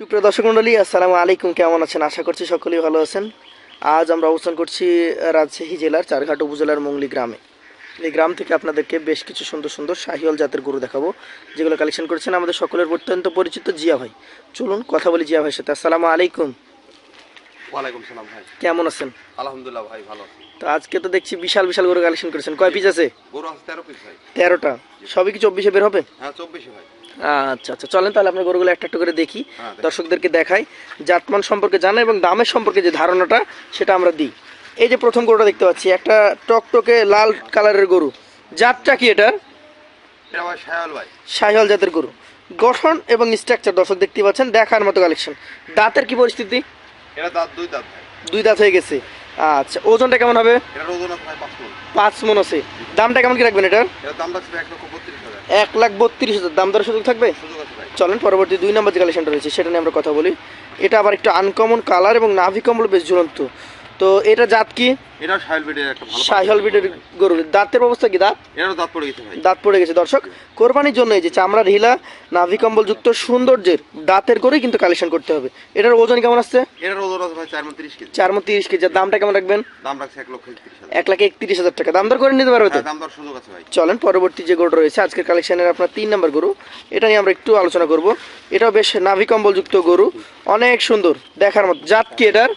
সুপ্রিয় দর্শক মন্ডলী আসসালামু আলাইকুম। কেমন আছেন? আশা করছি সকলেই ভালো আছেন। আজ আমরা অবস্থান করছি রাজশাহী জেলার চারঘাট উপজেলার মংলি গ্রামে। এই গ্রাম থেকে আপনাদেরকে বেশ কিছু সুন্দর সুন্দর শাহিওয়াল জাতের গরু দেখাবো। যেগুলো কালেকশন করেছেন আমাদের সকলের অত্যন্ত পরিচিত জিয়া ভাই। চলুন কথা বলি জিয়া ভাইয়ের সাথে। আসসালামু আলাইকুম। ওয়ালাইকুম সালাম ভাই। কেমন আছেন? আলহামদুলিল্লাহ ভাই ভালো তো আজকে তো দেখছি বিশাল বিশাল গরু কালেকশন করেছেন। কয় পিস আছে? গরু আছে তেরো পিস ভাই। তেরোটা। সবই কি চব্বিশে বের হবে? হ্যাঁ চব্বিশে ভাই। আচ্ছা আচ্ছা চলেন তাহলে আপনার গরুগুলো একটা একটা করে দেখি হ্যাঁ, দর্শকদেরকে দেখাই। জাতমান সম্পর্কে জানা এবং দামের সম্পর্কে যে ধারণাটা সেটা আমরা দিই। এই যে প্রথম গরুটা দেখতে পাচ্ছি একটা টকটকে লাল কালারের গরু। জাতটা কি এটার? শাহিওয়াল জাতের গরু। গঠন এবং স্ট্রাকচার দর্শক দেখতে পাচ্ছেন দেখার মতো কালেকশন দাঁতের কি পরিস্থিতি? দুই দাঁত দুই দাঁত হয়ে গেছে। আচ্ছা ওজনটা কেমন হবে? পাঁচ মন। আছে। দামটা কেমন কি রাখবেন এটার? দাম এক লক্ষ এক লাখ বত্রিশ হাজার। দাম দরের সুযোগ থাকবে? চলেন, পরবর্তী দুই নম্বর যে কালেকশনটা রয়েছে, সেটা নিয়ে আমরা কথা বলি। এটা আবার একটু আনকমন কালার এবং নাভি কম্বল বেশ ঝুলন্ত। তো এটা জাত কি? একটা ভালো গরু দাঁতের অবস্থা কি দাঁত? এটারও দাঁত পড়ে গেছে ভাই। দাঁত পড়ে গেছে দর্শক। কোরবানির জন্য এই যে চামড়ার হিলা নাভি কম্বল যুক্ত সৌন্দর্যের দাঁতের করেই কিন্তু কালেকশন করতে হবে। এটার ওজন কেমন আসছে? এটার ওজন আছে ভাই চার তিরিশ কেজি। চার মো তিরিশ কেজি। দামটা কেমন রাখবেন? দাম রাখছে এক লক্ষ একত্রিশ হাজার। এক লাখ একত্রিশ হাজার টাকা। দাম দর করে নিতে পারবে তো? হ্যাঁ দাম দর সুযোগ আছে ভাই। চলেন পরবর্তী যে গরু রয়েছে আজকের কালেকশনের আপনার তিন নম্বর গরু। এটা নিয়ে আমরা একটু আলোচনা করব। এটাও বেশ নাভি কম্বল যুক্ত গরু। অনেক সুন্দর। দেখার মতো। জাত কি এটার?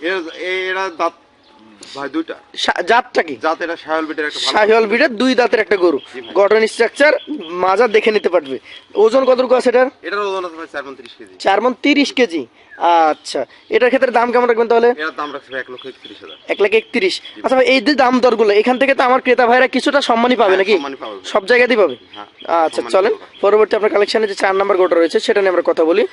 এর এরা দাঁত ভাই দুইটা। জাতটা কি? জাত এটা সায়াল বিটের একটা ভালো বিটের দুই দাঁতের একটা গরু। গঠন স্ট্রাকচার মাজা দেখে নিতে পারবে। ওজন কতটুকু আছে এটার? এটার ওজন আছে ভাই চার তিরিশ কেজি। আচ্ছা এটার ক্ষেত্রে দাম কেমন রাখবেন তাহলে? দাম রাখছে লক্ষ হাজার। লাখ একত্রিশ। আচ্ছা ভাই এই যে দাম দরগুলো এখান থেকে তো আমার ক্রেতা ভাইরা কিছুটা সম্মানই পাবে হ্যাঁ, নাকি? সব জায়গাতেই পাবে? হ্যাঁ, আচ্ছা চলেন পরবর্তী আপনার কালেকশনে যে চার নাম্বার গোটা রয়েছে সেটা নিয়ে আমরা কথা বলি।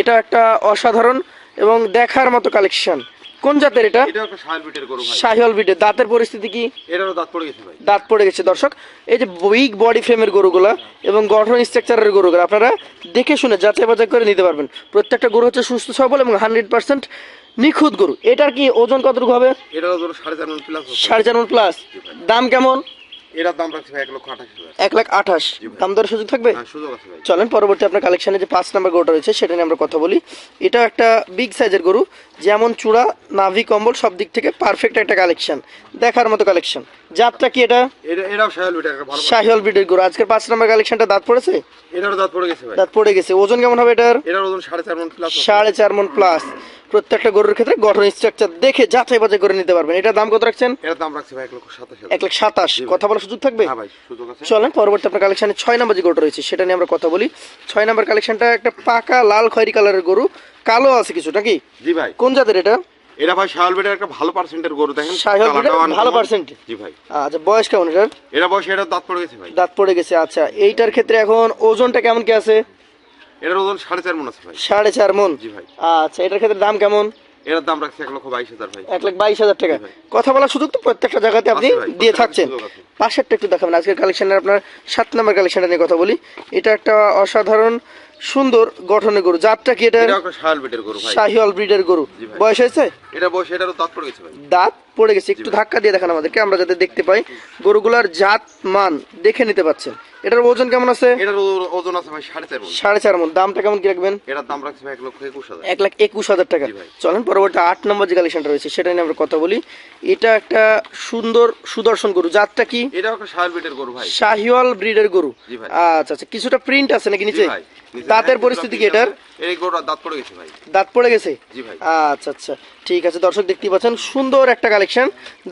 এটা একটা অসাধারণ এবং দেখার মতো কালেকশন কোন জাতের এটা? একটা সায়াল বিটের গরু ভাই। শাহিওয়াল বিটের। দাঁতের পরিস্থিতি কি? এটারও দাঁত পড়ে গেছে ভাই। দাঁত পড়ে গেছে দর্শক। এই যে উইক বডি ফ্রেমের গরুগুলা এবং গঠন স্ট্রাকচারের গরুগুলো আপনারা দেখে শুনে যাচাই বাছাই করে নিতে পারবেন। প্রত্যেকটা গরু হচ্ছে সুস্থ সবল এবং হান্ড্রেড পার্সেন্ট নিখুঁত গরু। এটার কি ওজন কতটুকু হবে? এটার ওজন সাড়ে চার প্লাস সাড়ে চার প্লাস দাম কেমন? এটার দাম রাখছে এক লক্ষ আঠাশ এক লাখ আঠাশ। দাম দরের সুযোগ থাকবে? হ্যাঁ সুযোগ আছে ভাই। চলেন পরবর্তী আপনার কালেকশনে যে পাঁচ নাম্বার গরুটা রয়েছে সেটা নিয়ে আমরা কথা বলি। এটা একটা বিগ সাইজের গরু যেমন চূড়া নাভি কম্বল সব দিক থেকে পারফেক্ট একটা কালেকশন দেখার মতো কালেকশন জাতটা কি এটা? এটাও বিটের গরু। আজকের পাঁচ নাম্বার কালেকশনটা দাঁত পড়েছে? এটারও দাঁত পড়ে গেছে দাঁত পড়ে গেছে। ওজন কেমন হবে এটার? এটার ওজন সাড়ে চার মন প্লাস সাড়ে চার মন প্লাস প্রত্যেকটা গরুর ক্ষেত্রে গঠন স্ট্রাকচার দেখে যাচাই বাছাই করে নিতে পারবেন। এটার দাম কত রাখছেন? এটার দাম রাখছে ভাই এক লক্ষ সাতাশ হাজার। এক লাখ সাতাশ। কথা বলার সুযোগ থাকবে? হ্যাঁ ভাই সুযোগ আছে। চলেন পরবর্তী আপনার কালেকশনে ছয় নম্বর যে গরুটা রয়েছে সেটা নিয়ে আমরা কথা বলি। ছয় নম্বর কালেকশনটা একটা পাকা লাল খয়েরি কালারের গরু। কালো আছে কিছু নাকি? জি ভাই। কোন জাতের এটা? এটা ভাই সায়াল বিটের একটা ভালো পার্সেন্টের গরু দেখেন? কালারটাও breed-এর ভালো পার্সেন্ট জি ভাই। আচ্ছা বয়স কেমন এটার? এটা বয়সে এটার দাঁত পড়ে গেছে ভাই। দাঁত পড়ে গেছে আচ্ছা। এইটার ক্ষেত্রে এখন ওজনটা কেমন কি আছে? এটার ওজন সাড়ে চার মন আছে ভাই। সাড়ে চার মন? জি ভাই। আচ্ছা এটার ক্ষেত্রে দাম কেমন? এটার দাম রাখছে এক লক্ষ বাইশ হাজার ভাই। এক লাখ বাইশ হাজার টাকা। কথা বলার সুযোগ তো প্রত্যেকটা জায়গাতে আপনি দিয়ে থাকছেন। পাশেরটা একটু দেখাবেন। আজকের কালেকশনের আপনার সাত নম্বর কালেকশনটা নিয়ে কথা বলি। এটা একটা অসাধারণ সুন্দর গঠনের গরু। জাতটা কি এটা? গরু শাহিওয়াল ব্রিডের গরু। বয়স হয়েছে? এটা বয়সে এটারও দাঁত পড়ে গেছে ভাই। দাঁত? পড়ে গেছে একটু ধাক্কা দিয়ে দেখান আমাদেরকে আমরা যাতে দেখতে পাই। গরুগুলার জাত মান দেখে নিতে পাচ্ছেন। এটার ওজন কেমন আছে? এটার ওজন আছে ভাই সাড়ে চার মন। সাড়ে চার মন। দামটা কেমন কি রাখবেন? এটার দাম রাখছে এক লক্ষ একুশ হাজার। এক লাখ একুশ হাজার টাকা। চলেন পরবর্তী আট নম্বর যে কালেকশনটা রয়েছে সেটা নিয়ে আমরা কথা বলি। এটা একটা সুন্দর সুদর্শন গরু। জাতটা কি? একটা সায়াল বিটের গরু ভাই। শাহিওয়াল ব্রিডের গরু। আচ্ছা আচ্ছা। কিছুটা প্রিন্ট আছে নাকি নিচে? দাঁতের হ্যাঁ, পরিস্থিতি কি এটার। এই দাঁত পড়ে গেছে ভাই। দাঁত পড়ে গেছে? জি ভাই। আচ্ছা আচ্ছা। ঠিক আছে দর্শক পাচ্ছেন সুন্দর একটা কালেকশন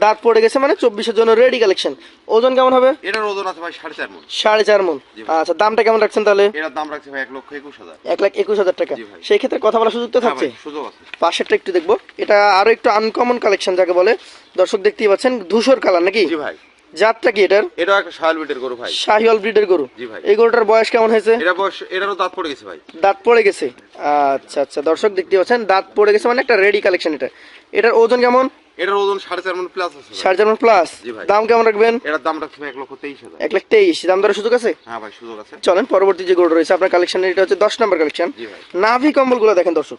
দাঁত পড়ে গেছে মানে চব্বিশের জন্য রেডি কালেকশন ওজন কেমন হবে? এটার ওজন আছে ভাই সাড়ে চার মন। সাড়ে চার মন। আচ্ছা দামটা কেমন রাখছেন তাহলে? এটার দাম রাখছে ভাই এক লক্ষ একুশ হাজার। এক লাখ একুশ হাজার টাকা। সেই ক্ষেত্রে কথা বলার সুযোগ তো হ্যাঁ থাকছে? সুযোগ আছে। পাশেরটা একটু দেখব। এটা আরও একটু আনকমন কালেকশন যাকে বলে। দর্শক দেখতেই পাচ্ছেন ধূসর কালার নাকি? জি ভাই। জাতটা কি এটার? এটাও একটা বিটের গরু ভাই। শাহিওয়াল ব্রিডের গরু? জি ভাই। এই গরুটার বয়স কেমন হয়েছে? এটা বয়স এটারও দাঁত পড়ে গেছে ভাই। দাঁত পড়ে গেছে? আচ্ছা আচ্ছা দর্শক দেখতে পাচ্ছেন দাঁত পড়ে গেছে মানে একটা রেডি কালেকশন এটা। এটার ওজন কেমন? এটার ওজন সাড়ে চার মন প্লাস আছে। সাড়ে চার প্লাস। দাম কেমন রাখবেন? এটার দাম এক লক্ষ তেইশ হাজার। এক লাখ তেইশ। দাম দরের সুযোগ আছে? হ্যাঁ ভাই সুযোগ আছে। চলেন পরবর্তী যে গরু রয়েছে আপনার কালেকশন এটা হচ্ছে দশ নম্বর কালেকশন নাভি কম্বলগুলো দেখেন দর্শক।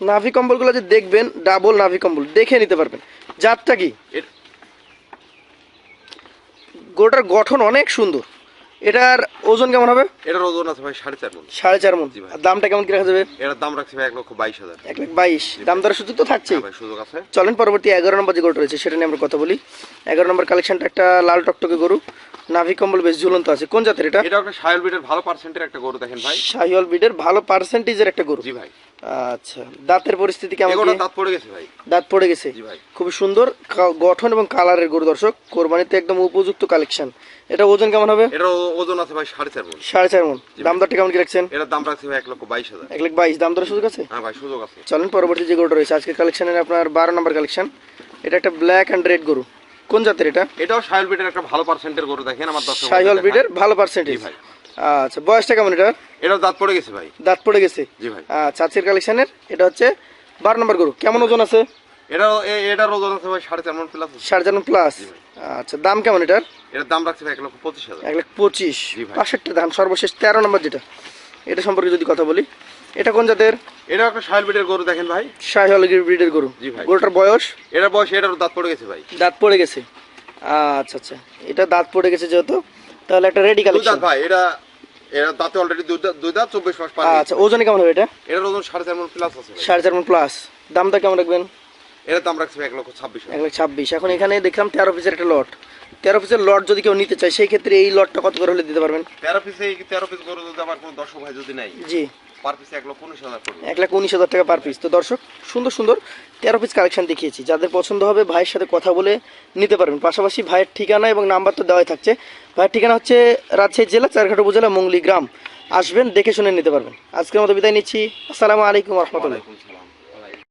নাভি কম্বলগুলো যে দেখবেন ডাবল নাভি কম্বল দেখে নিতে পারবেন। জাতটা কি? গরুটার গঠন অনেক সুন্দর। এটার ওজন কেমন হবে? এটার ওজন আছে ভাই সাড়ে চার মন। সাড়ে চার মন। আর দামটা কেমন কি রাখা যাবে? এটার দাম রাখছি ভাই এক লক্ষ বাইশ হাজার। এক লাখ বাইশ। দাম দরের সুযোগ তো থাকছে হ্যাঁ ভাই সুযোগ আছে। চলেন পরবর্তী এগারো নম্বর যে গরুটা রয়েছে সেটা নিয়ে আমরা কথা বলি। এগারো নম্বর কালেকশনটা একটা লাল টকটকে গরু। নাভি কম্বল বেশ ঝুলন্ত আছে। কোন জাতের এটা? এটা একটা সায়ল বিটের ভালো পার্সেন্টের একটা গরু দেখেন ভাই। শাহিওয়াল ব্রিডের ভালো পার্সেন্টেজের একটা গরু। জি ভাই। আচ্ছা দাঁতের পরিস্থিতি কেমন দাঁত পড়ে গেছে ভাই। দাঁত পড়ে গেছে? খুবই সুন্দর গঠন এবং কালারের গরু দর্শক কোরবানিতে একদম উপযুক্ত কালেকশন এটা ওজন কেমন হবে? এটার ও- ওজন আছে ভাই সাড়ে চার মন। সাড়ে চার মন। দাম দরটা কেমন কি রাখছেন? এটার দাম রাখছি ভাই এক লক্ষ বাইশ হাজার। এক লাখ বাইশ। দাম দরের সুযোগ আছে? হ্যাঁ ভাই সুযোগ আছে। চলেন পরবর্তী যে গরুটা রয়েছে আজকের কালেকশনের আপনার বারো নম্বর কালেকশন এটা একটা ব্ল্যাক অ্যান্ড রেড গরু। কোন জাতের এটা? এটাও সায়ল বিটের একটা ভালো পার্সেন্টের গরু দেখেন আমার বন্ধুরা ব্রিডের দেখান। ভালো পার্সেন্টেজ ভাই। আচ্ছা বয়সটা কেমন এটা এটাও দাঁত পড়ে গেছে ভাই। দাঁত পড়ে গেছে? জি ভাই। আচ্ছা আজকের কালেকশনের এটা হচ্ছে বারো নম্বর গরু। কেমন ওজন আছে? এটাও এ- এটার ওজন আছে ভাই সাড়ে চার মন প্লাস সাড়ে চার প্লাস আচ্ছা দাম কেমন এটার? এটার দাম রাখছি ভাই এক লক্ষ পঁচিশ হাজার। এক লাখ পঁচিশ। পাঁচষট্টি দাম সর্বশেষ তেরো নম্বর যেটা। এটা সম্পর্কে যদি কথা বলি এটা কোন জাতের? এটাও একটা সায়ল বিটের গরু দেখেন ভাই। শাহিওয়াল ব্রিডের গরু। জি ভাই। গরুটার বয়স? এটার বয়স এটার দাঁত পড়ে গেছে ভাই। দাঁত পড়ে গেছে। আচ্ছা আচ্ছা। এটা দাঁত পড়ে গেছে যেহেতু তাহলে একটা রেডি কালেকশন ভাই এটা এটা দাঁতে অলরেডি দুই দাঁত চব্বিশ মাস পার আচ্ছা ওজনে কেমন হবে এটা? এটার ওজন সাড়ে চার মন প্লাস আছে। সাড়ে চার মন প্লাস দামটা কেমন রাখবেন? এটার দাম রাখছি এক লক্ষ ছাব্বিশ এক লক্ষ ছাব্বিশ। এখন এখানে দেখলাম তেরো পিসের একটা লট তেরো পিসের লট যদি কেউ নিতে চায় সেই ক্ষেত্রে এই লটটা কত করে হলে দিতে পারবেন? তেরো পিসে তেরো পিস গরু যদি আমার কোনো দর্শক ভাই যদি নাই জি। পার পিসে এক লক্ষ উনিশ হাজার পড়বে। এক লাখ উনিশ হাজার টাকা পার পিস তো দর্শক সুন্দর সুন্দর তেরো পিস কালেকশন দেখিয়েছি। যাদের পছন্দ হবে ভাইয়ের সাথে কথা বলে নিতে পারবেন। পাশাপাশি ভাইয়ের ঠিকানা এবং নাম্বার তো দেওয়াই থাকছে। ভাইয়ের ঠিকানা হচ্ছে রাজশাহী জেলা চারঘাট উপজেলা মঙ্গলি গ্রাম। আসবেন দেখে শুনে নিতে পারবেন। আজকের মতো বিদায় নিচ্ছি। আসসালামু আলাইকুম রহমতুল্লাহ।